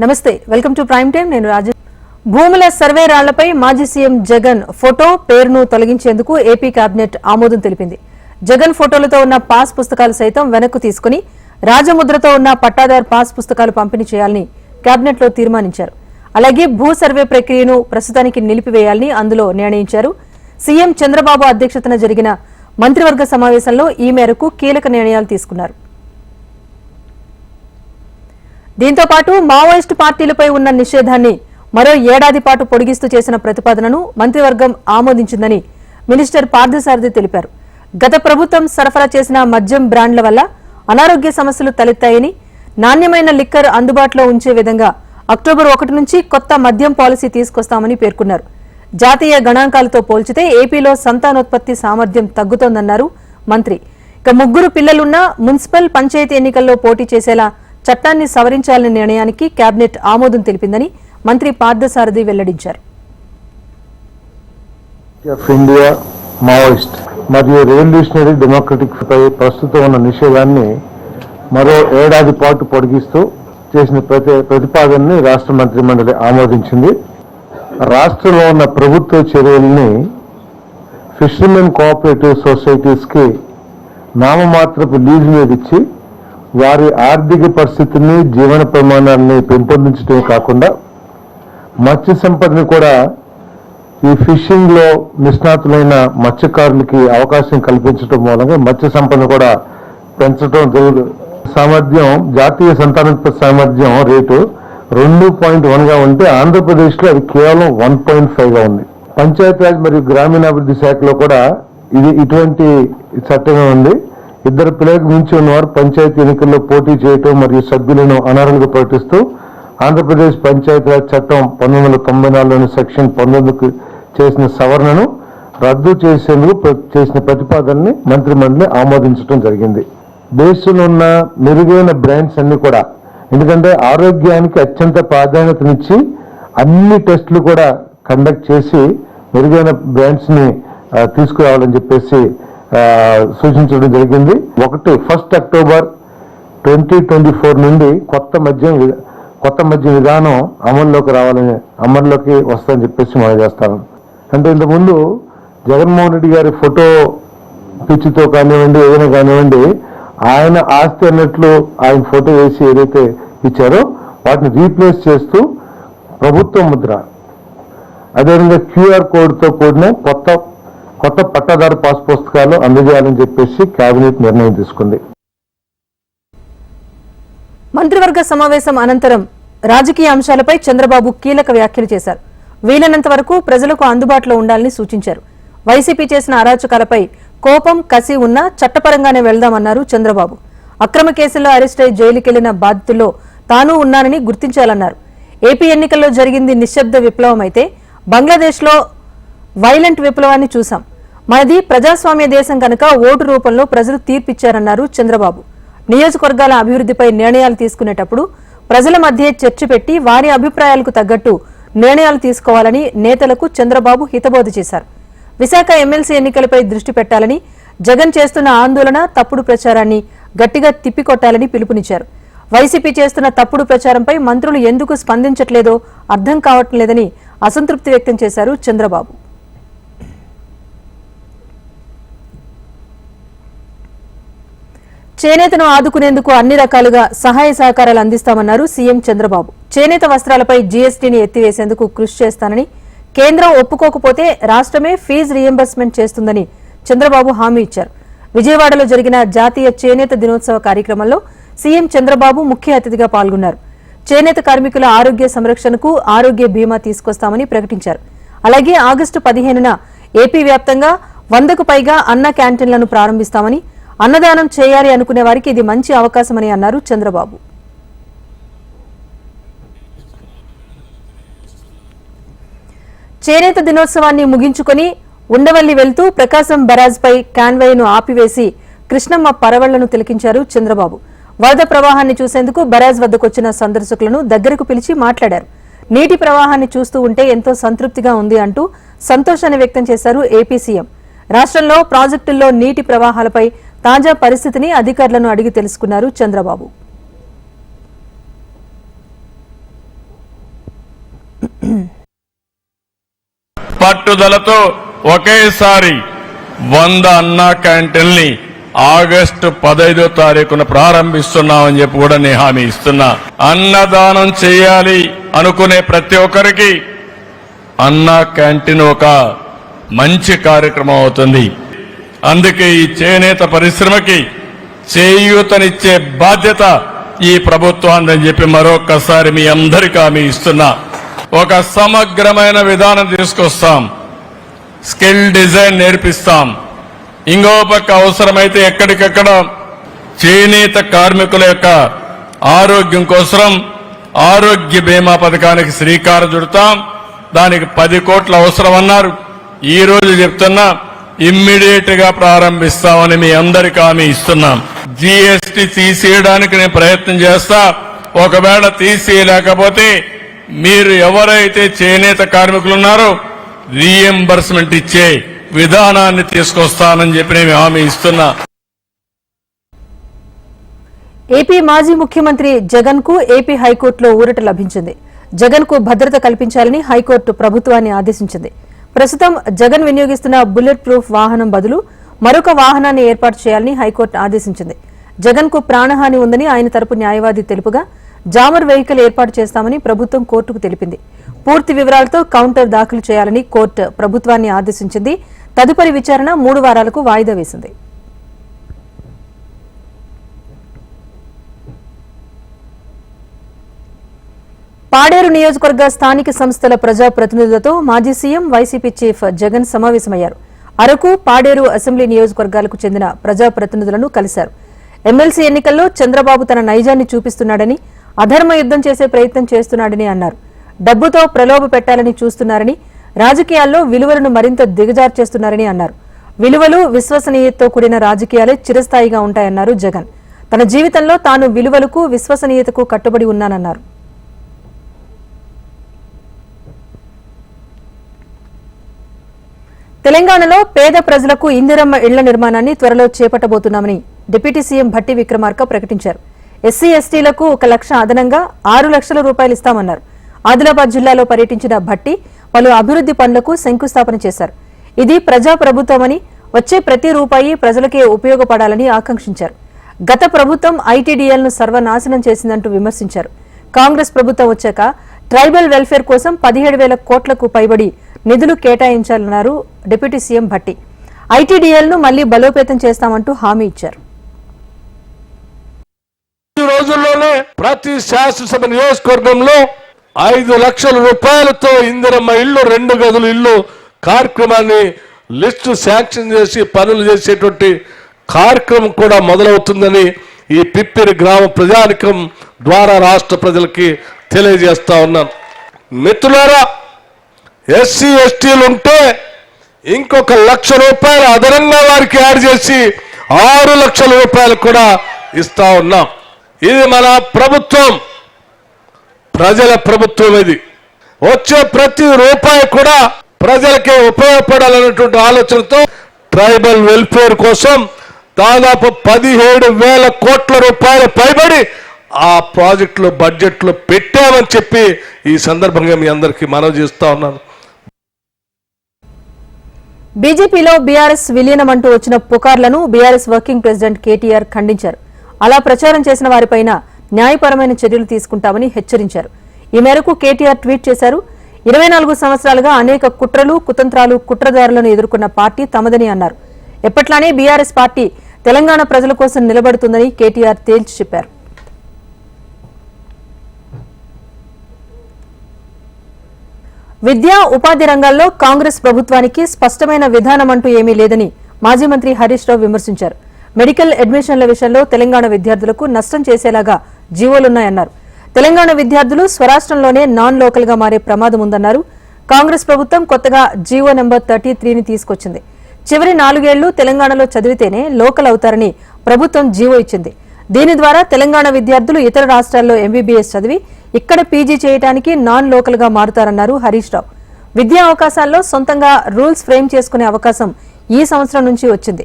నమస్తే welcome to prime time నేను రాజ భూముల సర్వే రాళ్ళపై మాజీ సీఎం జగన్ ఫోటో పేరును తొలగించేందుకు ఏపీ కేబినెట్ ఆమోదం తెలిపింది. జగన్ ఫోటోలతో ఉన్న పాస్ పుస్తకాలు సైతం వెనక్కు తీసుకుని రాజముద్రతో ఉన్న పట్టాదార్ పాస్ పుస్తకాలు పంపిణీ చేయాలని కేబినెట్లో తీర్మానించారు. అలాగే భూ సర్వే ప్రక్రియను ప్రస్తుతానికి నిలిపివేయాలని అందులో నిర్ణయించారు. సీఎం చంద్రబాబు అధ్యక్షతన జరిగిన మంత్రివర్గ సమావేశంలో ఈ మేరకు కీలక నిర్ణయాలు తీసుకున్నారు. దీంతో పాటు మావోయిస్టు పార్టీలపై ఉన్న నిషేధాన్ని మరో ఏడాది పాటు పొడిగిస్తూ చేసిన ప్రతిపాదనను మంత్రివర్గం ఆమోదించిందని మినిస్టర్ పార్థసారథి తెలిపారు. గత ప్రభుత్వం సరఫరా చేసిన మద్యం బ్రాండ్ల వల్ల అనారోగ్య సమస్యలు తలెత్తాయని నాణ్యమైన లిక్కర్ అందుబాటులో ఉంచే విధంగా అక్టోబర్ ఒకటి నుంచి కొత్త మద్యం పాలసీ తీసుకొస్తామని పేర్కొన్నారు. జాతీయ గణాంకాలతో పోల్చితే ఏపీలో సంతానోత్పత్తి సామర్థ్యం తగ్గుతోందన్నారు మంత్రి. ఇక ముగ్గురు పిల్లలున్న మున్సిపల్ పంచాయతీ ఎన్నికల్లో పోటీ చేసేలా చట్టాన్ని సవరించాలనే నిర్ణయానికి కేబినెట్ ఆమోదం తెలిపిందని మంత్రి పార్థసారథి వెల్లడించారు. ఆఫ్ ఇండియా మావోయిస్ట్ మరియు రెవల్యూషనరీ డెమోక్రటిక్ పై ప్రస్తుతం ఉన్న నిషేధాన్ని మరో ఏడాది పాటు పొడిగిస్తూ చేసిన ప్రతి ప్రతిపాదనని రాష్ట్ర మంత్రి మండలి ఆమోదించింది. రాష్ట్రంలో ఉన్న ప్రభుత్వ చర్యల్ని ఫిషర్మెన్ కోఆపరేటివ్ సొసైటీస్కి నామమాత్రపు లీజు మీద ఇచ్చి వారి ఆర్థిక పరిస్థితిని జీవన ప్రమాణాన్ని పెంపొందించడమే కాకుండా మత్స్య సంపదని కూడా ఈ ఫిషింగ్లో నిష్ణాతులైన మత్స్యకారులకి అవకాశం కల్పించడం మూలంగా మత్స్య సంపద కూడా పెంచడం జరుగు సామర్థ్యం జాతీయ సంతానోత్పత్తి సామర్థ్యం రేటు రెండు పాయింట్ వన్గా ఉంటే ఆంధ్రప్రదేశ్లో అది కేవలం వన్ పాయింట్ ఫైవ్గా ఉంది. పంచాయతీరాజ్ మరియు గ్రామీణాభివృద్ధి శాఖలో కూడా ఇది ఇటువంటి చట్టమే ఉంది. ఇద్దరు పిల్లలకు మించి ఉన్నవారు పంచాయతీ ఎన్నికల్లో పోటీ చేయటం మరియు సభ్యులను అనర్హులుగా ప్రకటిస్తూ ఆంధ్రప్రదేశ్ పంచాయతీరాజ్ చట్టం పంతొమ్మిది వందల తొంభై నాలుగులోని సెక్షన్ పంతొమ్మిదికి చేసిన సవరణను రద్దు చేసేందుకు చేసిన ప్రతిపాదనని మంత్రిమండలి ఆమోదించడం జరిగింది. దేశంలో ఉన్న మెరుగైన బ్రాండ్స్ అన్ని కూడా ఎందుకంటే ఆరోగ్యానికి అత్యంత ప్రాధాన్యతనిచ్చి అన్ని టెస్టులు కూడా కండక్ట్ చేసి మెరుగైన బ్రాండ్స్ని తీసుకురావాలని చెప్పేసి సూచించడం జరిగింది. ఒకటి first October twenty twenty four నుండి కొత్త మద్యం కొత్త మద్యం విధానం అమల్లోకి రావాలని అమల్లోకి వస్తుందని చెప్పేసి మనం చేస్తాను అంటే ఇంతకుముందు జగన్మోహన్ రెడ్డి గారి ఫోటో పిచ్చితో కానివ్వండి ఏదైనా కానివ్వండి ఆయన ఆస్తి అన్నట్లు ఆయన ఫోటో వేసి ఏదైతే ఇచ్చారో వాటిని రీప్లేస్ చేస్తూ ప్రభుత్వ ముద్ర. అదేవిధంగా క్యూఆర్ కోడ్తో కూడిన కొత్త కొత్త పట్టాదారు పాస్ పుస్తకాలు అందజేయాలని చెప్పేసి కేబినెట్ నిర్ణయం తీసుకుంది. మంత్రివర్గ సమావేశం అనంతరం రాజకీయ అంశాలపై చంద్రబాబు కీలక వ్యాఖ్యలు చేశారు. వీలైనంత వరకు ప్రజలకు అందుబాటులో ఉండాలని సూచించారు. వైసీపీ చేసిన అరాచకాలపై కోపం కసి ఉన్నా చట్టపరంగానే వెళ్దామన్నారు చంద్రబాబు. అక్రమ కేసుల్లో అరెస్టై జైలుకెళ్ళిన బాధితుల్లో తాను ఉన్నానని గుర్తించాలన్నారు. ఏపీ ఎన్నికల్లో జరిగింది నిశ్శబ్ద విప్లవం అయితే బంగ్లాదేశ్లో వైలెంట్ విప్లవాన్ని చూశాం. మనది ప్రజాస్వామ్య దేశం కనుక ఓటు రూపంలో ప్రజలు తీర్పిచ్చారన్నారు చంద్రబాబు. నియోజకవర్గాల అభివృద్ధిపై నిర్ణయాలు తీసుకునేటప్పుడు ప్రజల మధ్య చర్చ పెట్టి వారి అభిప్రాయాలకు తగ్గట్టు నిర్ణయాలు తీసుకోవాలని నేతలకు చంద్రబాబు హితబోధ చేశారు. విశాఖ ఎమ్మెల్సీ ఎన్నికలపై దృష్టి పెట్టాలని జగన్ చేస్తున్న ఆందోళన తప్పుడు ప్రచారాన్ని గట్టిగా తిప్పికొట్టాలని పిలుపునిచ్చారు. వైసీపీ చేస్తున్న తప్పుడు ప్రచారంపై మంత్రులు ఎందుకు స్పందించట్లేదో అర్థం కావట్లేదని అసంతృప్తి వ్యక్తం చేశారు చంద్రబాబు. చేనేతను ఆదుకునేందుకు అన్ని రకాలుగా సహాయ సహకారాలు అందిస్తామన్నారు సీఎం చంద్రబాబు. చేనేత వస్త్రాలపై జీఎస్టీని ఎత్తివేసేందుకు కృషి చేస్తానని కేంద్రం ఒప్పుకోకపోతే రాష్ట్రమే ఫీజు రియంబర్స్మెంట్ చేస్తుందని చంద్రబాబు హామీ ఇచ్చారు. విజయవాడలో జరిగిన జాతీయ చేనేత దినోత్సవ కార్యక్రమంలో సీఎం చంద్రబాబు ముఖ్య అతిథిగా పాల్గొన్నారు. చేనేత కార్మికుల ఆరోగ్య సంరక్షణకు ఆరోగ్య బీమా తీసుకొస్తామని ప్రకటించారు. అలాగే ఆగస్టు పదిహేనున ఏపీ వ్యాప్తంగా వందకు పైగా అన్న క్యాంటీన్లను ప్రారంభిస్తామని అన్నదానం చేయాలి అనుకునే వారికి ఇది మంచి అవకాశమని అన్నారు చంద్రబాబు. చేనేత దినోత్సవాన్ని ముగించుకొని ఉండవల్లి వెళ్తూ ప్రకాశం బరాజ్పై కాన్వాయ్ను ఆపివేసి కృష్ణమ్మ పరవళ్ళను తిలకించారు చంద్రబాబు. వరద ప్రవాహాన్ని చూసేందుకు బరాజ్ వద్దకొచ్చిన సందర్శకులను దగ్గరకు పిలిచి మాట్లాడారు. నీటి ప్రవాహాన్ని చూస్తూ ఉంటే ఎంతో సంతృప్తిగా ఉంది అంటూ సంతోషాన్ని వ్యక్తం చేశారు ఏపీ సీఎం. రాష్ట్రంలో ప్రాజెక్టుల్లో నీటి ప్రవాహాలపై తాజా పరిస్థితిని అధికారులను అడిగి తెలుసుకున్నారు చంద్రబాబు. పట్టుదలతో ఒకేసారి వంద అన్నా క్యాంటీన్ని ఆగస్టు పదైదో తారీఖున ప్రారంభిస్తున్నామని చెప్పి కూడా నేను హామీ ఇస్తున్నా. అన్నదానం చేయాలి అనుకునే ప్రతి ఒక్కరికి అన్నా క్యాంటీన్ ఒక మంచి కార్యక్రమం అవుతుంది. అందుకే ఈ చేనేత పరిశ్రమకి చేయూతనిచ్చే బాధ్యత ఈ ప్రభుత్వాన్ని చెప్పి మరొకసారి మీ అందరికీ హామీ ఇస్తున్నా. ఒక సమగ్రమైన విధానం తీసుకొస్తాం. స్కిల్ డిజైన్ నేర్పిస్తాం. ఇంకో పక్క అవసరమైతే ఎక్కడికక్కడ చేనేత కార్మికుల యొక్క ఆరోగ్యం కోసం ఆరోగ్య బీమా పథకానికి శ్రీకారం చుడతాం. దానికి పది కోట్ల అవసరం అన్నారు ఈ రోజు చెప్తున్నా ఇమ్మీడియట్గా ప్రారంభిస్తామని మీ అందరికి హామీ ఇస్తున్నాం. జీఎస్టీ తీసేయడానికి నేను ప్రయత్నం చేస్తా. ఒకవేళ తీసేయలేకపోతే మీరు ఎవరైతే చేనేత కార్మికులు ఉన్నారో రీఎంబర్స్మెంట్ ఇచ్చే విధానాన్ని తీసుకొస్తానని చెప్పి నేను హామీ ఇస్తున్నా. ఏపీ మాజీ ముఖ్యమంత్రి జగన్కు ఏపీ హైకోర్టులో ఊరట లభించింది. జగన్కు భద్రత కల్పించాలని హైకోర్టు ప్రభుత్వాన్ని ఆదేశించింది. ప్రస్తుతం జగన్ వినియోగిస్తున్న బుల్లెట్ ప్రూఫ్ వాహనం బదులు మరొక వాహనాన్ని ఏర్పాటు చేయాలని హైకోర్టు ఆదేశించింది. జగన్కు ప్రాణహాని ఉందని ఆయన తరపు న్యాయవాది తెలుపుగా జామర్ వెహికల్ ఏర్పాటు చేస్తామని ప్రభుత్వం కోర్టుకు తెలిపింది. పూర్తి వివరాలతో కౌంటర్ దాఖలు చేయాలని కోర్టు ప్రభుత్వాన్ని ఆదేశించింది. తదుపరి విచారణ మూడు వారాలకు వాయిదా వేసింది. పాడేరు నియోజకవర్గ స్థానిక సంస్థల ప్రజా ప్రతినిధులతో మాజీ సీఎం వైసీపీ చీఫ్ జగన్ సమావేశమయ్యారు. అరకు పాడేరు అసెంబ్లీ నియోజకవర్గాలకు చెందిన ప్రజా ప్రతినిధులను కలిశారు. ఎమ్మెల్సీ ఎన్నికల్లో చంద్రబాబు తన నైజాన్ని చూపిస్తున్నాడని అధర్మ యుద్ధం చేసే ప్రయత్నం చేస్తున్నాడని అన్నారు. డబ్బుతో ప్రలోభ పెట్టాలని చూస్తున్నారని రాజకీయాల్లో విలువలను మరింత దిగజార్చేస్తున్నారని అన్నారు. విలువలు విశ్వసనీయతతో కూడిన రాజకీయాలే చిరస్థాయిగా ఉంటాయన్నారు జగన్. తన జీవితంలో తాను విలువలకు విశ్వసనీయతకు కట్టుబడి ఉన్నానన్నారు. తెలంగాణలో పేద ప్రజలకు ఇందిరమ్మ ఇళ్ళ నిర్మాణాన్ని త్వరలో చేపట్టబోతున్నామని డిప్యూటీ సీఎం భట్టి విక్రమార్క ప్రకటించారు. ఎస్సీ ఎస్టీలకు ఒక లక్ష అదనంగా ఆరు లక్షల రూపాయలు ఇస్తామన్నారు. ఆదిలాబాద్ జిల్లాలో పర్యటించిన భట్టి పలు అభివృద్ది పనులకు శంకుస్థాపన చేశారు. ఇది ప్రజా ప్రభుత్వమని వచ్చే ప్రతి రూపాయి ప్రజలకే ఉపయోగపడాలని ఆకాంక్షించారు. గత ప్రభుత్వం ఐటీడీఎల్ను సర్వనాశనం చేసిందంటూ విమర్శించారు. కాంగ్రెస్ ప్రభుత్వం వచ్చాక ట్రైబల్ వెల్ఫేర్ కోసం పదిహేడు వేల కోట్లకు పైబడి నిధులు కేటాయించాలన్నారు డిప్యూటీ సీఎం భట్టి. ఐటీడీఎల్ను మళ్ళీ బలోపేతం చేస్తామంటూ హామీ ఇచ్చారు. రోజుల్లోనే ప్రతి శాసనసభ నియోజకవర్గంలో ఐదు లక్షల రూపాయలతో ఇందిరమ్మ ఇల్లు రెండు గదులు ఇల్లు కార్యక్రమాన్ని లిస్టు శాంక్షన్ చేసి పనులు చేసేటువంటి కార్యక్రమం కూడా మొదలవుతుందని ఈ పిప్పిరి గ్రామ ప్రజానికం ద్వారా రాష్ట్ర ప్రజలకి తెలియజేస్తా ఉన్నాను మిత్రులారా ఎస్సీ ఎస్టీలు ఉంటే ఇంకొక లక్ష రూపాయలు అదనంగా వారికి యాడ్ చేసి ఆరు లక్షల రూపాయలు కూడా ఇస్తా ఉన్నాం. ఇది మన ప్రభుత్వం. ప్రజల ప్రభుత్వం ఇది. వచ్చే ప్రతి రూపాయి కూడా ప్రజలకే ఉపయోగపడాలన్నటువంటి ఆలోచనతో ట్రైబల్ వెల్ఫేర్ కోసం దాదాపు పదిహేడు వేల కోట్ల రూపాయలు పైబడి ఆ ప్రాజెక్టులో బడ్జెట్లో పెట్టామని చెప్పి ఈ సందర్భంగా మీ అందరికీ మనవి చేస్తా ఉన్నాను. బీజేపీలో బీఆర్ఎస్ విలీనం అంటూ వచ్చిన పుకార్లను బీఆర్ఎస్ వర్కింగ్ ప్రెసిడెంట్ కేటీఆర్ ఖండించారు. అలా ప్రచారం చేసిన వారిపైన న్యాయపరమైన చర్యలు తీసుకుంటామని హెచ్చరించారు. ఈ మేరకు కేటీఆర్ ట్వీట్ చేశారు. ఇరవై నాలుగు సంవత్సరాలుగా అనేక కుట్రలు కుతంత్రాలు కుట్రదారులను ఎదుర్కొన్న పార్టీ తమదని అన్నారు. ఎప్పట్లానే బీఆర్ఎస్ పార్టీ తెలంగాణ ప్రజల కోసం నిలబడుతుందని కేటీఆర్ తేల్చి చెప్పారు. విద్యా ఉపాధి రంగాల్లో కాంగ్రెస్ ప్రభుత్వానికి స్పష్టమైన విధానం అంటూ ఏమీ లేదని మాజీ మంత్రి హరీష్ రావు విమర్శించారు. మెడికల్ అడ్మిషన్ల విషయంలో తెలంగాణ విద్యార్థులకు నష్టం చేసేలాగా జీవోలున్నాయన్నారు. తెలంగాణ విద్యార్థులు స్వరాష్ట్రంలోనే నాన్ లోకల్గా మారే ప్రమాదం ఉందన్నారు. కాంగ్రెస్ ప్రభుత్వం కొత్తగా జీవో నెంబర్ థర్టీ త్రీని తీసుకొచ్చింది. చివరి నాలుగేళ్ళు తెలంగాణలో చదివితేనే లోకల్ అవుతారని ప్రభుత్వం జీవో ఇచ్చింది. దీని ద్వారా తెలంగాణ విద్యార్థులు ఇతర రాష్ట్రాల్లో ఎంబీబీఎస్ చదివి ఇక్కడ పీజీ చేయడానికి నాన్ లోకల్గా మారుతారన్నారు హరీష్ రావు. విద్యా అవకాశాల్లో సొంతంగా రూల్స్ ఫ్రేమ్ చేసుకునే అవకాశం ఈ సంవత్సరం నుంచి వచ్చింది.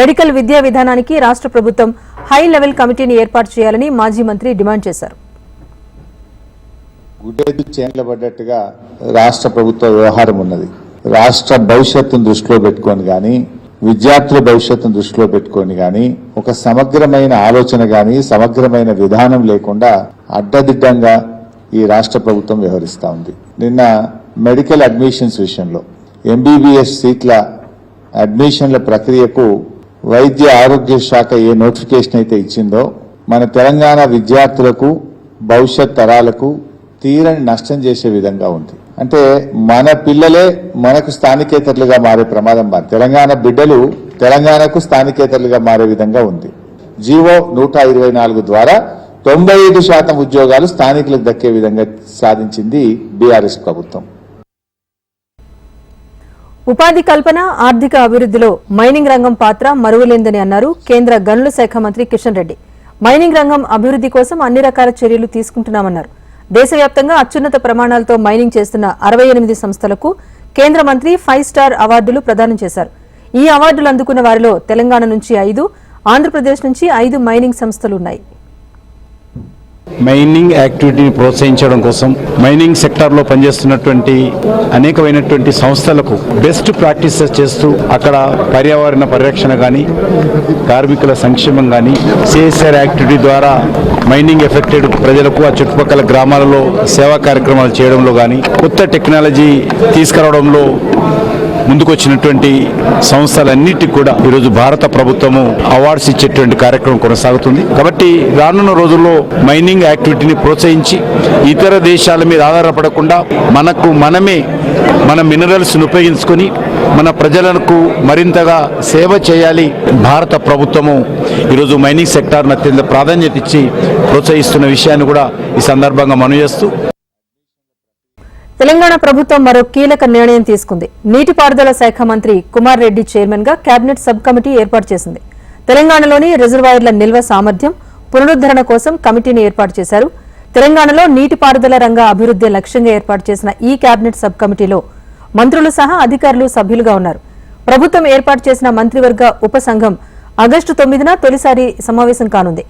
మెడికల్ విద్యా విధానానికి రాష్ట్ర ప్రభుత్వం హై లెవెల్ కమిటీని ఏర్పాటు చేయాలని మాజీ మంత్రి డిమాండ్ చేశారు. గుడ్డెద్దు రాష్ట్ర ప్రభుత్వ వ్యవహారం ఉన్నది. రాష్ట్ర భవిష్యత్తును దృష్టిలో పెట్టుకొని కానీ విద్యార్థుల భవిష్యత్తును దృష్టిలో పెట్టుకొని కానీ ఒక సమగ్రమైన ఆలోచన కానీ సమగ్రమైన విధానం లేకుండా అడ్డదిడ్డంగా ఈ రాష్ట్ర ప్రభుత్వం వ్యవహరిస్తా ఉంది. నిన్న మెడికల్ అడ్మిషన్స్ విషయంలో ఎంబీబీఎస్ సీట్ల అడ్మిషన్ల ప్రక్రియకు వైద్య ఆరోగ్య శాఖ ఏ నోటిఫికేషన్ అయితే ఇచ్చిందో మన తెలంగాణ విద్యార్థులకు భవిష్యత్ తరాలకు తీరని నష్టం చేసే విధంగా ఉంది. అంటే మన పిల్లలే మనకు స్థానికేతరులుగా మారే ప్రమాదం మారి తెలంగాణ బిడ్డలు తెలంగాణకు స్థానికేతరులుగా మారే విధంగా ఉంది. జీవో నూట ఇరవై నాలుగు ద్వారా తొంభై ఐదు శాతం ఉద్యోగాలు స్థానికులకు దక్కే విధంగా సాధించింది బీఆర్ఎస్ ప్రభుత్వం. ఉపాధి కల్పన ఆర్థిక అభివృద్ధిలో మైనింగ్ రంగం పాత్ర మరువలేందని అన్నారు కేంద్ర గనుల శాఖ మంత్రి కిషన్ రెడ్డి. మైనింగ్ రంగం అభివృద్ధి కోసం అన్ని రకాల చర్యలు తీసుకుంటున్నామన్నారు. దేశవ్యాప్తంగా అత్యున్నత ప్రమాణాలతో మైనింగ్ చేస్తున్న అరవై ఎనిమిది సంస్థలకు కేంద్ర మంత్రి ఫైవ్ స్టార్ అవార్డులు ప్రదానం చేశారు. ఈ అవార్డులు అందుకున్న వారిలో తెలంగాణ నుంచి ఐదు ఆంధ్రప్రదేశ్ నుంచి ఐదు మైనింగ్ సంస్థలు ఉన్నాయి. మైనింగ్ యాక్టివిటీని ప్రోత్సహించడం కోసం మైనింగ్ సెక్టార్లో పనిచేస్తున్నటువంటి అనేకమైనటువంటి సంస్థలకు బెస్ట్ ప్రాక్టీసెస్ చేస్తూ అక్కడ పర్యావరణ పరిరక్షణ కానీ కార్మికుల సంక్షేమం కానీ సిఎస్ఆర్ యాక్టివిటీ ద్వారా మైనింగ్ ఎఫెక్టెడ్ ప్రజలకు ఆ చుట్టుపక్కల గ్రామాలలో సేవా కార్యక్రమాలు చేయడంలో కానీ కొత్త టెక్నాలజీ తీసుకురావడంలో ముందుకొచ్చినటువంటి సంస్థలన్నిటికీ కూడా ఈరోజు భారత ప్రభుత్వము అవార్డ్స్ ఇచ్చేటువంటి కార్యక్రమం కొనసాగుతుంది. కాబట్టి రానున్న రోజుల్లో మైనింగ్ యాక్టివిటీని ప్రోత్సహించి ఇతర దేశాల మీద ఆధారపడకుండా మనకు మనమే మన మినరల్స్ను ఉపయోగించుకొని మన ప్రజలకు మరింతగా సేవ చేయాలి భారత ప్రభుత్వము ఈరోజు మైనింగ్ సెక్టార్ను అత్యంత ప్రాధాన్యత ఇచ్చి ప్రోత్సహిస్తున్న విషయాన్ని కూడా ఈ సందర్భంగా మనవి చేస్తూ తెలంగాణ ప్రభుత్వం మరో కీలక నిర్ణయం తీసుకుంది. నీటిపారుదల శాఖ మంత్రి కుమార్ రెడ్డి చైర్మన్గా కేబినెట్ సబ్ కమిటీ ఏర్పాటు చేసింది. తెలంగాణలోని రిజర్వాయర్ల నిల్వ సామర్థ్యం పునరుద్దరణ కోసం కమిటీని ఏర్పాటు చేశారు. తెలంగాణలో నీటిపారుదల రంగ అభివృద్ధి లక్ష్యంగా ఏర్పాటు చేసిన ఈ కేబినెట్ సబ్ కమిటీలో మంత్రులు సహా అధికారులు సభ్యులుగా ఉన్నారు. ప్రభుత్వం ఏర్పాటు చేసిన మంత్రివర్గ ఉపసంఘం ఆగస్టు తొమ్మిదిన తొలిసారి సమావేశం కానుంది.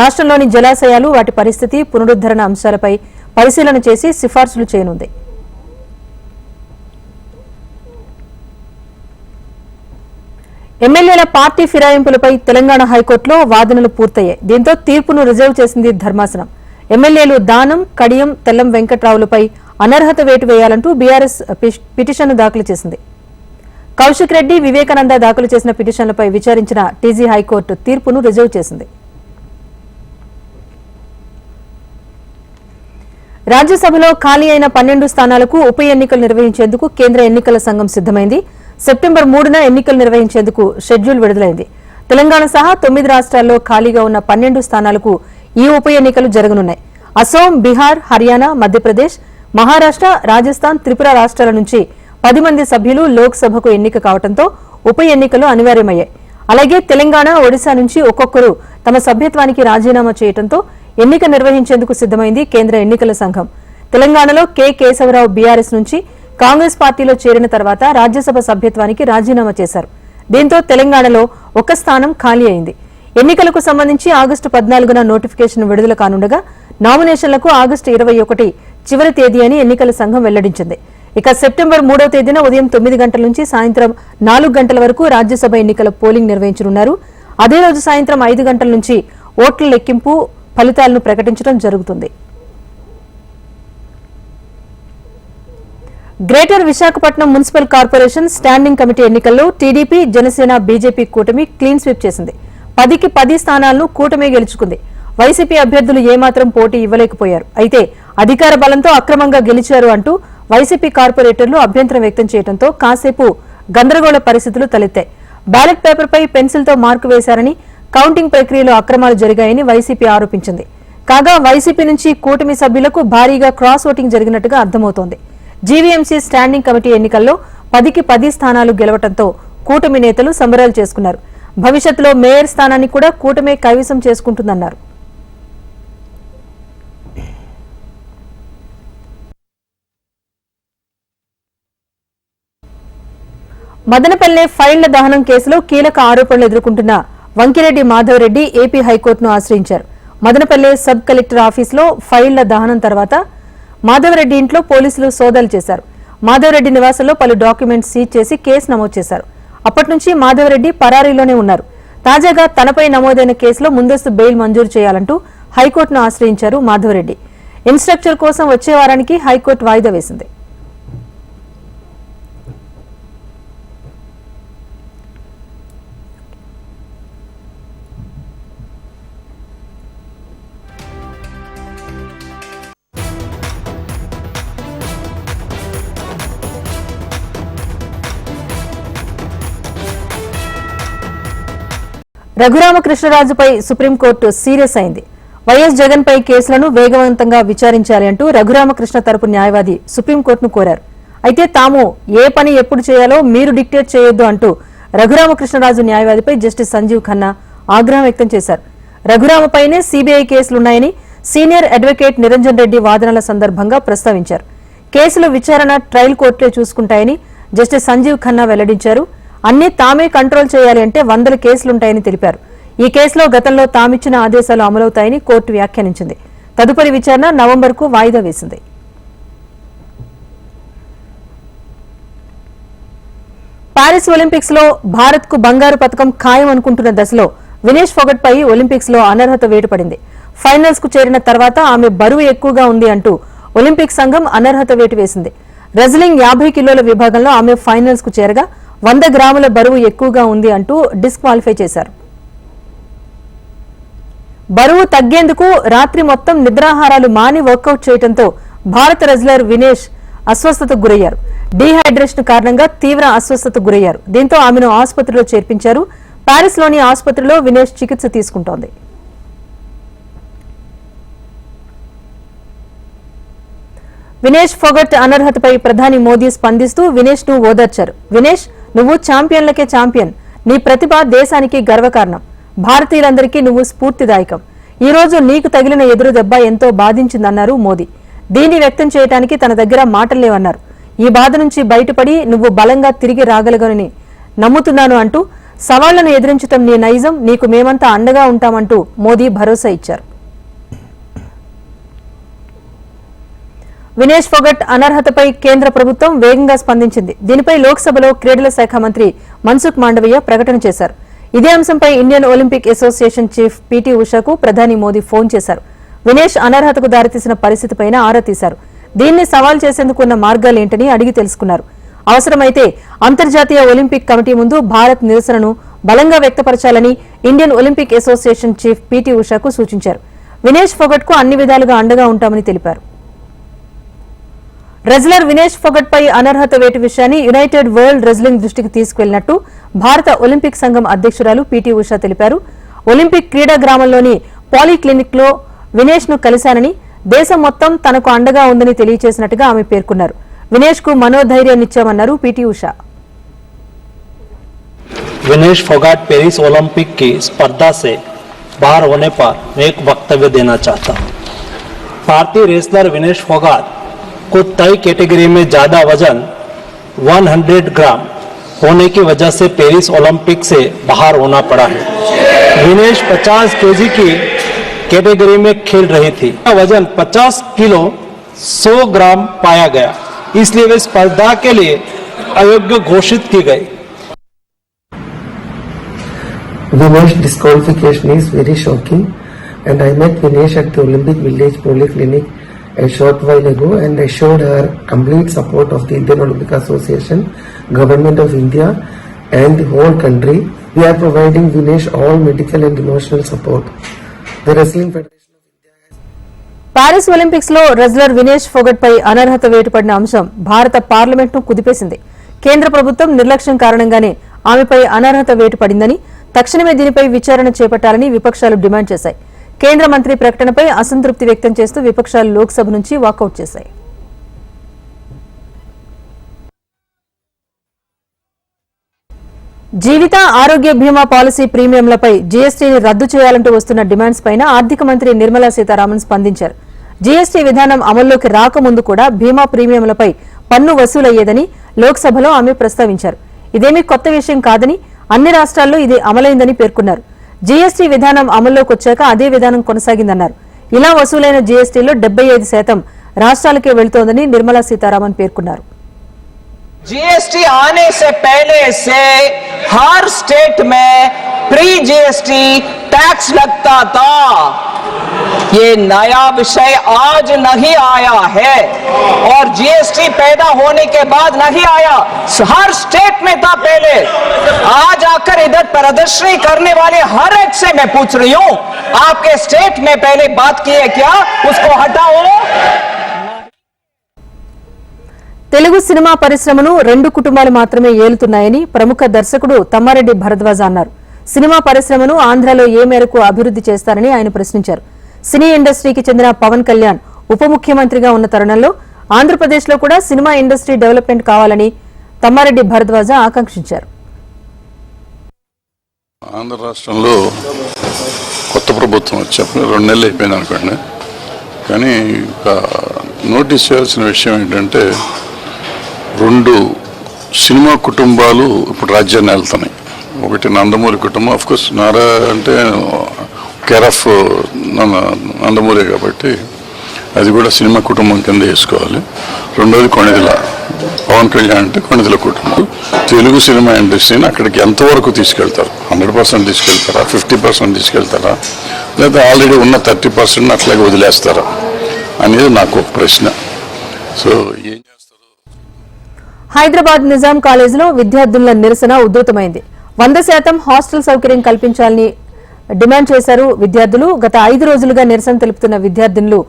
రాష్ట్రంలోని జలాశయాలు వాటి పరిస్థితి పునరుద్దరణ అంశాలపై పరిశీలన చేసి సిఫార్సులు చేయనుంది. ఎమ్మెల్యేల పార్టీ ఫిరాయింపులపై తెలంగాణ హైకోర్టులో వాదనలు పూర్తయ్యాయి. దీంతో తీర్పును రిజర్వ్ చేసింది ధర్మాసనం. ఎమ్మెల్యేలు దానం కడియం తెల్లం వెంకట్రావులపై అనర్హత వేటు వేయాలంటూ బీఆర్ఎస్ పిటిషన్ను దాఖలు చేసింది. కౌశిక్ రెడ్డి వివేకానంద దాఖలు చేసిన పిటిషన్లపై విచారించిన టీజీ హైకోర్టు తీర్పును రిజర్వ్ చేసింది. రాజ్యసభలో ఖాళీ అయిన పన్నెండు స్థానాలకు ఉప ఎన్నికలు నిర్వహించేందుకు కేంద్ర ఎన్నికల సంఘం సిద్దమైంది సెప్టెంబర్ మూడున ఎన్నికలు నిర్వహించేందుకు షెడ్యూల్ విడుదలైంది. తెలంగాణ సహా తొమ్మిది రాష్ట్రాల్లో ఖాళీగా ఉన్న పన్నెండు స్థానాలకు ఈ ఉప ఎన్నికలు జరగనున్నాయి. అసోం బీహార్ హర్యానా మధ్యప్రదేశ్ మహారాష్ట్ర రాజస్థాన్ త్రిపుర రాష్ట్రాల నుంచి పది మంది సభ్యులు లోక్సభకు ఎన్నిక కావడంతో ఉప ఎన్నికలు అనివార్యమయ్యాయి. అలాగే తెలంగాణ ఒడిశా నుంచి ఒక్కొక్కరు తమ సభ్యత్వానికి రాజీనామా చేయడంతో ఎన్నిక నిర్వహించేందుకు సిద్దమైంది కేంద్ర ఎన్నికల సంఘం. తెలంగాణలో కె. కేశవరావు బీఆర్ఎస్ నుంచి కాంగ్రెస్ పార్టీలో చేరిన తర్వాత రాజ్యసభ సభ్యత్వానికి రాజీనామా చేశారు. దీంతో తెలంగాణలో ఒక స్థానం ఖాళీ అయింది. ఎన్నికలకు సంబంధించి ఆగస్టు పద్నాలుగున నోటిఫికేషన్ విడుదల కానుండగా నామినేషన్లకు ఆగస్టు ఇరవై ఒకటి చివరి తేదీ అని ఎన్నికల సంఘం వెల్లడించింది. ఇక సెప్టెంబర్ మూడవ తేదీన ఉదయం తొమ్మిది గంటల నుంచి సాయంత్రం నాలుగు గంటల వరకు రాజ్యసభ ఎన్నికల పోలింగ్ నిర్వహించనున్నారు. అదే రోజు సాయంత్రం ఐదు గంటల నుంచి ఓట్ల లెక్కింపు ఫలితాలను ప్రకటించడం జరుగుతుంది. Greater Visakhapatnam municipal corporation standing committee ఎన్నికల్లో టీడీపీ జనసేన బీజేపీ కూటమి క్లీన్ స్వీప్ చేసింది. పదికి పది స్థానాలను కూటమి గెలుచుకుంది. వైసీపీ అభ్యర్థులు ఏమాత్రం పోటీ ఇవ్వలేకపోయారు. అయితే అధికార బలంతో అక్రమంగా గెలిచారు అంటూ వైసీపీ కార్పొరేటర్లు అభ్యంతరం వ్యక్తం చేయడంతో కాసేపు గందరగోళ పరిస్థితులు తలెత్తాయి. బ్యాలెట్ పేపర్పై పెన్సిల్తో మార్కు వేశారని కౌంటింగ్ ప్రక్రియలో అక్రమాలు జరిగాయని వైసీపీ ఆరోపించింది. కాగా వైసీపీ నుంచి కూటమి సభ్యులకు భారీగా క్రాస్ ఓటింగ్ జరిగినట్టుగా అర్థమవుతోంది. జీవీఎంసీ స్టాండింగ్ కమిటీ ఎన్నికల్లో పదికి పది స్థానాలు గెలవడంతో కూటమి నేతలు సంబరాలు చేసుకున్నారు. భవిష్యత్తులో మేయర్ స్థానాన్ని కూడా కూటమే కైవసం చేసుకుంటుందన్నారు. మదనపల్లె ఫైళ్ళ దహనం కేసులో కీలక ఆరోపణలు ఎదుర్కొంటున్న వంకిరెడ్డి మాధవరెడ్డి ఏపీ హైకోర్టును ఆశ్రయించారు. మదనపల్లె సబ్ కలెక్టర్ ఆఫీసులో ఫైళ్ళ దహనం తర్వాత మాధవరెడ్డి ఇంట్లో పోలీసులు సోదాలు చేశారు. మాధవరెడ్డి నివాసంలో పలు డాక్యుమెంట్స్ సీజ్ చేసి కేసు నమోదు చేశారు. అప్పటి నుంచి మాధవరెడ్డి పరారీలోనే ఉన్నారు. తాజాగా తనపై నమోదైన కేసులో ముందస్తు బెయిల్ మంజూరు చేయాలంటూ హైకోర్టును ఆశ్రయించారు మాధవరెడ్డి. ఇన్స్ట్రక్చర్ కోసం వచ్చే వారానికి హైకోర్టు వాయిదా వేసింది. రఘురామకృష్ణరాజుపై సుప్రీంకోర్టు సీరియస్ అయింది. వైఎస్ జగన్పై కేసులను వేగవంతంగా విచారించాలి అంటూ రఘురామకృష్ణ తరపు న్యాయవాది సుప్రీంకోర్టును కోరారు. అయితే తాము ఏ పని ఎప్పుడు చేయాలో మీరు డిక్టేట్ చేయొద్దు అంటూ రఘురామకృష్ణరాజు న్యాయవాదిపై జస్టిస్ సంజీవ్ ఖన్నా ఆగ్రహం వ్యక్తం చేశారు. రఘురామపైనే సీబీఐ కేసులున్నాయని సీనియర్ అడ్వకేట్ నిరంజన్ రెడ్డి వాదనల సందర్భంగా ప్రస్తావించారు. కేసుల విచారణ ట్రయల్ కోర్టులే చూసుకుంటాయని జస్టిస్ సంజీవ్ ఖన్నా వెల్లడించారు. అన్ని తామే కంట్రోల్ చేయాలి అంటే వందల కేసులుంటాయని తెలిపారు. ఈ కేసులో గతంలో తామిచ్చిన ఆదేశాలు అమలవుతాయని కోర్టు వ్యాఖ్యానించింది. తదుపరి విచారణ నవంబర్కు వాయిదా వేసింది. పారిస్ ఒలింపిక్స్లో భారత్కు బంగారు పథకం ఖాయం అనుకుంటున్న దశలో వినేష్ ఫొగట్ పై ఒలింపిక్స్లో అనర్హత వేటుపడింది. ఫైనల్స్కు చేరిన తర్వాత ఆమె బరువు ఎక్కువగా ఉంది అంటూ ఒలింపిక్ సంఘం అనర్హత వేటు వేసింది. రెజ్లింగ్ యాభై కిలోల విభాగంలో ఆమె ఫైనల్స్కు చేరగా వంద గ్రాముల బరువు ఎక్కువగా ఉంది అంటూ డిస్క్వాలిఫై చేశారు. బరువు తగ్గేందుకు రాత్రి మొత్తం నిద్రాహారాలు మాని వర్కౌట్ చేయడంతో భారత రెజ్లర్ వినేష్ అస్వస్థతకు గురయ్యారు. డీహైడ్రేషన్ కారణంగా తీవ్ర అస్వస్థతకు గురయ్యారు. దీంతో ఆమెను ఆసుపత్రిలో చేర్పించారు. పారిస్లోని ఆసుపత్రిలో వినేష్ చికిత్స తీసుకుంటోంది. వినేష్ ఫొగట్ అనర్హతపై ప్రధాని మోదీ స్పందిస్తూ వినేష్ను ఓదార్చారు. వినేష్ నువ్వు ఛాంపియన్లకే ఛాంపియన్. నీ ప్రతిభ దేశానికి గర్వకారణం. భారతీయులందరికీ నువ్వు స్ఫూర్తిదాయకం. ఈ రోజు నీకు తగిలిన ఎదురు దెబ్బ ఎంతో బాధించిందన్నారు మోదీ. దీన్ని వ్యక్తం చేయడానికి తన దగ్గర మాటలేవన్నారు ఈ బాధ నుంచి బయటపడి నువ్వు బలంగా తిరిగి రాగలగనని నమ్ముతున్నాను అంటూ సవాళ్ళను ఎదిరించటం నీ నైజం నీకు మేమంతా అండగా ఉంటామంటూ మోదీ భరోసా ఇచ్చారు. వినేష్ ఫొగట్ అనర్హతపై కేంద్ర ప్రభుత్వం వేగంగా స్పందించింది. దీనిపై లోక్సభలో క్రీడల శాఖ మంత్రి మన్సుఖ్ మాండవీయ ప్రకటన చేశారు. ఇదే అంశంపై Indian Olympic association chief PT ఉషాకు ప్రధాని మోదీ ఫోన్ చేశారు. వినేష్ అనర్హతకు దారితీసిన పరిస్థితిపైన ఆరా తీశారు. దీన్ని సవాల్ చేసేందుకు ఉన్న మార్గాలేంటని అడిగి తెలుసుకున్నారు. అవసరమైతే అంతర్జాతీయ ఒలింపిక్ కమిటీ ముందు భారత్ నిరసనను బలంగా వ్యక్తపరచాలని Indian Olympic association chief PT ఉషాకు సూచించారు. వినేష్ ఫొగట్కు అన్ని విధాలుగా అండగా ఉంటామని తెలిపారు. రెజ్లర్ వినేష్ ఫొగట్ పై అనర్హత వేటు విషయాన్ని యునైటెడ్ వరల్డ్ రెజ్లింగ్ దృష్టికి తీసుకువెళ్లినట్టు భారత ఒలింపిక్ సంఘం అధ్యక్షురాలు పీటీ ఉషా తెలిపారు ఒలింపిక్ క్రీడా గ్రామంలోని పాలీక్లినిక్ లో వినేష్ ను కలిశానని దేశం మొత్తం తనకు అండగా ఉందని తెలియజేసినట్టుగా ఆమె పేర్కొన్నారు వినేష్ కు మనోధైర్యాన్నిచ్చామన్నారు PT Usha Vinesh Phogat Paris Olympic की स्पर्धा से बाहर होने पर मैं एक वक्तव्य देना चाहता हूं भारतीय रेसलर विनेश फोगाट को तय कैटेगरी में ज़्यादा वज़न 100 ग्राम होने की वजह से पेरिस ओलंपिक से बाहर होना पड़ा है। विनेश 50 केजी की कैटेगरी में खेल रही थी। वज़न 50 किलो 100 ग्राम पाया गया। इसलिए वे स्पर्धा के लिए अयोग्य घोषित की गई। Vinesh disqualification is very shocking and I met Vinesh at the Olympic Village Polyclinic a short while ago and assured her complete support of the Indian Olympic Association, Government of India and the whole country. We are providing Vinesh all medical and emotional support. The Wrestling Federation Paris ఒలింపిక్స్లో wrestler Vinesh Phogat పై అనర్హత వేటుపడిన అంశం భారత పార్లమెంట్ను కుదిపేసింది కేంద్ర ప్రభుత్వం నిర్లక్ష్యం కారణంగానే ఆమెపై అనర్హత వేటు పడిందని తక్షణమే దీనిపై విచారణ చేపట్టాలని విపక్షాలు డిమాండ్ చేశాయి కేంద్ర మంత్రి ప్రకటనపై అసంతృప్తి వ్యక్తం చేస్తూ విపక్షాలు లోక్సభ నుంచి వాకౌట్ చేశాయి. జీవిత ఆరోగ్య బీమా పాలసీ ప్రీమియంలపై జీఎస్టీని రద్దు చేయాలంటూ వస్తున్న డిమాండ్స్ పైన ఆర్థిక మంత్రి నిర్మలా సీతారామన్ స్పందించారు. జీఎస్టీ విధానం అమల్లోకి రాకముందు కూడా బీమా ప్రీమియంలపై పన్ను వసూలయ్యేదని లోక్సభలో ఆమె ప్రస్తావించారు. ఇదేమీ కొత్త విషయం కాదని అన్ని రాష్ట్రాల్లో ఇది అమలైందని పేర్కొన్నారు. జీఎస్టీ విధానం అమల్లోకి వచ్చాక అదే విధానం కొనసాగిందన్నారు ఇలా వసూలైన జీఎస్టీలో డెబ్బై ఐదు శాతం రాష్ట్రాలకే వెళ్తోందని నిర్మలా సీతారామన్ పేర్కొన్నారు जीएसटी आने से पहले से हर स्टेट में प्री जीएसटी टैक्स लगता था ये नया विषय आज नहीं आया है और जीएसटी पैदा होने के बाद नहीं आया हर स्टेट में था पहले आज आकर इधर प्रदर्शनी करने वाले हर एक से मैं पूछ रही हूँ आपके स्टेट में पहले बात की है क्या उसको हटाओ తెలుగు సినిమా పరిశ్రమను రెండు కుటుంబాలు మాత్రమే ఏలుతున్నాయని ప్రముఖ దర్శకుడు తమ్మారెడ్డి భరద్వాజ అన్నారు సినిమా పరిశ్రమను ఆంధ్రలో ఏ మేరకు అభివృద్ధి చేస్తారని ఆయన ప్రశ్నించారు సినీ ఇండస్ట్రీకి చెందిన పవన్ కళ్యాణ్ ఉప ముఖ్యమంత్రిగా ఉన్న తరుణంలో ఆంధ్రప్రదేశ్లో కూడా సినిమా ఇండస్ట్రీ డెవలప్మెంట్ కావాలని తమ్మారెడ్డి భరద్వాజ ఆకాంక్షించారు. ఆంధ్ర రాష్ట్రంలో కొత్త ప్రభుత్వం వచ్చేప్పుడు రెండు నెలలు అయిపోయింది అనుకోండి. కానీ ఒక నోటీస్ చేయాల్సిన విషయం ఏంటంటే రెండు సినిమా కుటుంబాలు ఇప్పుడు రాజ్యాన్ని వెళ్తున్నాయి. ఒకటి నందమూరి కుటుంబం అఫ్కోర్స్ నారా అంటే కేర్ ఆఫ్ నందమూరి కాబట్టి అది కూడా సినిమా కుటుంబం కింద వేసుకోవాలి. రెండోది కొణిదల. పవన్ కళ్యాణ్ అంటే కొణిదల కుటుంబం. తెలుగు సినిమా ఇండస్ట్రీని అక్కడికి ఎంతవరకు తీసుకెళ్తారు? హండ్రెడ్ పర్సెంట్ తీసుకెళ్తారా? ఫిఫ్టీ పర్సెంట్ తీసుకెళ్తారా? లేదా ఆల్రెడీ ఉన్న థర్టీ పర్సెంట్ అట్లాగే వదిలేస్తారా? అనేది నాకు ఒక ప్రశ్న. సో ఏం చేస్తారు? హైదరాబాద్ నిజాం కాలేజీలో విద్యార్థుల నిరసన ఉధృతమైంది. వంద శాతం హాస్టల్ సౌకర్యం కల్పించాలని డిమాండ్ చేశారు విద్యార్థులు. గత ఐదు రోజులుగా నిరసన తెలుపుతున్న విద్యార్థినులు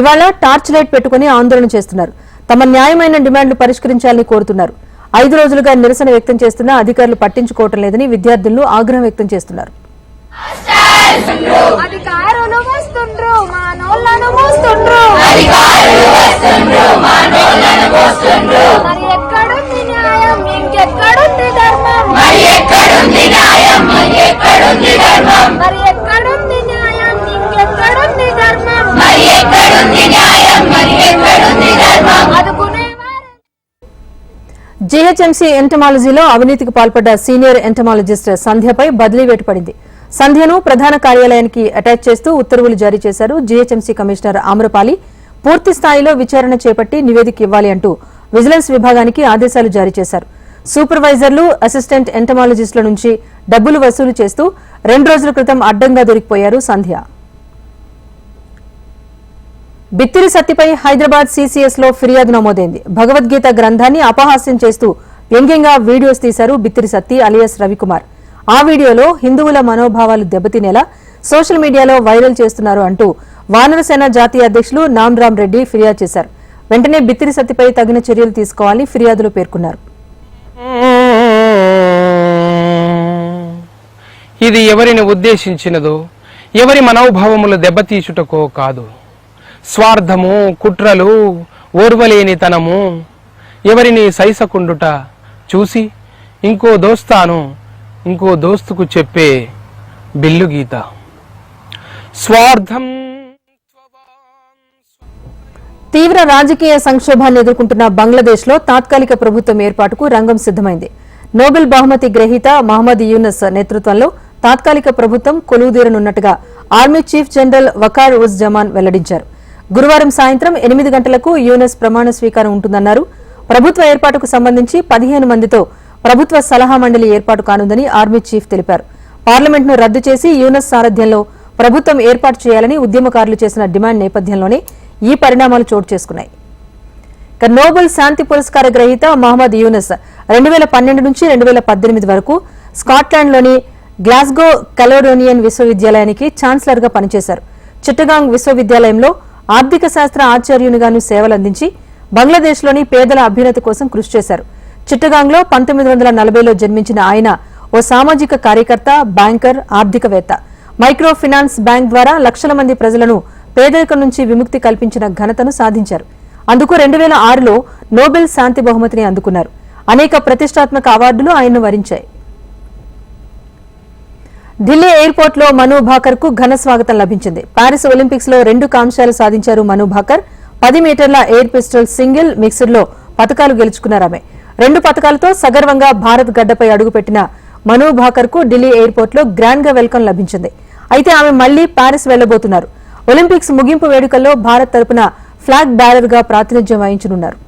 ఇవాళ టార్చ్ లైట్ పెట్టుకుని ఆందోళన చేస్తున్నారు. తమ న్యాయమైన డిమాండ్లు పరిష్కరించాలని కోరుతున్నారు. ఐదు రోజులుగా నిరసన వ్యక్తం చేస్తున్నా అధికారులు పట్టించుకోవటం లేదని విద్యార్థులు ఆగ్రహం వ్యక్తం చేస్తున్నారు. అధికారులు మరి ఇంకెక్కడుంది ధర్మం? మరి ఎక్కడుంది న్యాయం? ఇంకెక్కడుంది ధర్మం? మరి ఎక్కడుంది న్యాయం? ఇంకెక్కడుంది ధర్మం? మరి ఎక్కడుంది న్యాయం? ఇంకెక్కడుంది ధర్మం? అదుకునేవారు జీహెచ్ఎంసీ ఎంటమాలజీలో అవినీతికి పాల్పడ్డ సీనియర్ ఎంటమాలజిస్ట్ సంధ్యపై బదిలీ వేటు పడింది సంధ్యను ప్రధాన కార్యాలయానికి అటాచ్ చేస్తూ ఉత్తర్వులు జారీ చేశారు జీహెచ్ఎంసీ కమిషనర్ ఆమ్రపాలి. పూర్తి స్థాయిలో విచారణ చేపట్టి నివేదిక ఇవ్వాలి అంటూ విజిలెన్స్ విభాగానికి ఆదేశాలు జారీ చేశారు. సూపర్వైజర్లు అసిస్టెంట్ ఎంటమాలజిస్టుల నుంచి డబ్బులు వసూలు చేస్తూ రెండు రోజుల క్రితం అడ్డంగా దొరికిపోయారు సంధ్య. బిత్తిరి సత్తిపై హైదరాబాద్ సీసీఎస్లో ఫిర్యాదు నమోదైంది. భగవద్గీత గ్రంథాన్ని అపహాస్యం చేస్తూ వ్యంగ్యంగా వీడియోస్ తీశారు బిత్తిరి సత్తి అలియాస్ రవికుమార్. ఆ వీడియోలో హిందువుల మనోభావాలు దెబ్బతినేలా సోషల్ మీడియాలో వైరల్ చేస్తున్నారు అంటూ వానరసేన జాతీయ అధ్యక్షులు నామరామ్ రెడ్డి ఫిర్యాదు చేశారు. వెంటనే బిత్తిరి సతిపై తగిన చర్యలు తీసుకోవాలని ఫిర్యాదులో పేర్కొన్నారు. ఇది ఎవరిని ఉద్దేశించినదో ఎవరి మనోభావములు దెబ్బతీచుటకో కాదు. స్వార్థము కుట్రలు ఓర్వలేనితనము ఎవరిని సైసకుండుట చూసి ఇంకో దోస్తాను ఇంకో దోస్తుకు చెప్పే బిల్లు గీత స్వార్థం తీవ్ర రాజకీయ సంక్షోభాన్ని ఎదుర్కొంటున్న బంగ్లాదేశ్లో తాత్కాలిక ప్రభుత్వం ఏర్పాటుకు రంగం సిద్దమైంది నోబెల్ బహుమతి గ్రహీత మహమ్మద్ యూనస్ నేతృత్వంలో తాత్కాలిక ప్రభుత్వం కొలువుదీరనున్నట్టుగా army chief general Waqar uz Zaman వెల్లడించారు. గురువారం సాయంత్రం ఎనిమిది గంటలకు యూనస్ ప్రమాణ స్వీకారం ఉంటుందన్నారు. ప్రభుత్వ ఏర్పాటుకు సంబంధించి పదిహేను మందితో ప్రభుత్వ సలహా మండలి ఏర్పాటు కానుందని ఆర్మీ చీఫ్ తెలిపారు. పార్లమెంట్ను రద్దు చేసి యూనస్ సారథ్యంలో ప్రభుత్వం ఏర్పాటు చేయాలని ఉద్యమకారులు చేసిన డిమాండ్ నేపథ్యంలోనే ఈ పరిణామాలు చోటు చేసుకున్నాయి. ఇక నోబెల్ శాంతి పురస్కార గ్రహీత మహమ్మద్ యూనస్ రెండు వేల పన్నెండు నుంచి రెండు వేల పద్దెనిమిది వరకు స్కాట్లాండ్లోని గ్లాస్గో కలోడోనియన్ విశ్వవిద్యాలయానికి ఛాన్సలర్గా పనిచేశారు. చిట్టగాంగ్ విశ్వవిద్యాలయంలో ఆర్థిక శాస్త్ర ఆచార్యునిగాను సేవలందించి బంగ్లాదేశ్లోని పేదల అభ్యున్నతి కోసం కృషి చేశారు. చిట్టగాంగ్లో పంతొమ్మిది వందల నలభైలో జన్మించిన ఆయన ఓ సామాజిక కార్యకర్త బ్యాంకర్ ఆర్థికవేత్త. మైక్రో ఫినాన్స్ బ్యాంక్ ద్వారా లక్షల మంది ప్రజలను పేదరికం నుంచి విముక్తి కల్పించిన ఘనతను సాధించారు. అందుకు రెండు వేల ఆరులో నోబెల్ శాంతి బహుమతిని అందుకున్నారు. అనేక ప్రతిష్టాత్మక అవార్డులు ఆయన్ను వరించాయి. ఢిల్లీ ఎయిర్పోర్ట్లో మను భాకర్కు ఘన స్వాగతం లభించింది. పారిస్ ఒలింపిక్స్లో రెండు కాంశాలు సాధించారు మను భాకర్. పది మీటర్ల ఎయిర్ పిస్టల్ సింగిల్ మిక్స్డ్లో గెలుచుకున్నారు ఆమె. రెండు పథకాలతో సగర్వంగా భారత్ గడ్డపై అడుగుపెట్టిన మను భాకర్కు ఢిల్లీ ఎయిర్పోర్ట్లో గ్రాండ్గా గ్రాండ్గా వెల్కమ్ లభించింది. అయితే ఆమె మళ్ళీ పారిస్ వెళ్ళబోతున్నారు ఒలింపిక్స్ ముగింపు వేడుకల్లో భారత్ తరపున ఫ్లాగ్ బ్యారర్గా ప్రాతినిధ్యం వహించనున్నారు.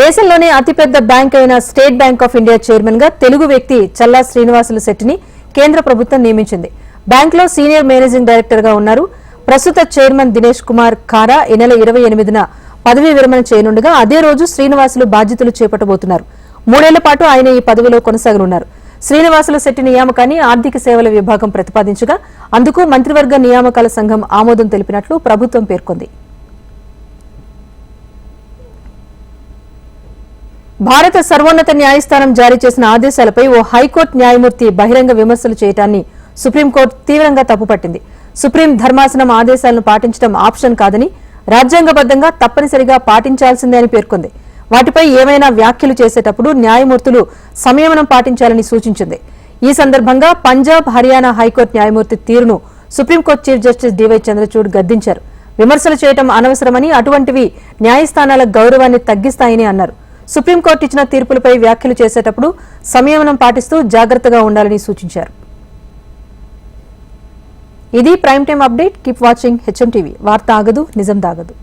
దేశంలోనే అతిపెద్ద బ్యాంక్ అయిన స్టేట్ బ్యాంక్ ఆఫ్ ఇండియా చైర్మన్గా తెలుగు వ్యక్తి చల్లా శ్రీనివాసులు శెట్టిని కేంద్ర ప్రభుత్వం నియమించింది. బ్యాంకులో సీనియర్ మేనేజింగ్ డైరెక్టర్గా ఉన్నారు. ప్రస్తుత చైర్మన్ దినేష్ కుమార్ ఖారా ఈ నెల ఇరవై ఎనిమిదిన పదవీ విరమణ చేయనుండగా అదే రోజు శ్రీనివాసులు బాధ్యతలు చేపట్టబోతున్నారు. మూడేళ్ళ పాటు ఆయన ఈ పదవిలో కొనసాగనున్నారు. శ్రీనివాసుల శెట్టి నియామకాన్ని ఆర్థిక సేవల విభాగం ప్రతిపాదించగా అందుకు మంత్రివర్గ నియామకాల సంఘం ఆమోదం తెలిపినట్లు ప్రభుత్వం పేర్కొంది. భారత సర్వోన్నత న్యాయస్థానం జారీ చేసిన ఆదేశాలపై ఓ హైకోర్టు న్యాయమూర్తి బహిరంగ విమర్శలు చేయడాన్ని సుప్రీంకోర్టు తీవ్రంగా తప్పుపట్టింది. సుప్రీం ధర్మాసనం ఆదేశాలను పాటించడం ఆప్షన్ కాదని రాజ్యాంగబద్దంగా తప్పనిసరిగా పాటించాల్సిందే అని పేర్కొంది. వాటిపై ఏమైనా వ్యాఖ్యలు చేసేటప్పుడు న్యాయమూర్తులు సంయమనం పాటించాలని సూచించింది. ఈ సందర్భంగా పంజాబ్ హర్యానా హైకోర్టు న్యాయమూర్తి తీరును supreme court chief justice DY Chandrachud గద్దించారు. విమర్శలు చేయడం అనవసరమని అటువంటివి న్యాయస్థానాల గౌరవాన్ని తగ్గిస్తాయని అన్నారు. సుప్రీంకోర్టు ఇచ్చిన తీర్పులపై వ్యాఖ్యలు చేసేటప్పుడు సంయమనం పాటిస్తూ జాగ్రత్తగా ఉండాలని సూచించారు. ఇది prime time update. Keep watching HM TV. వార్త ఆగదు నిజం దాగదు.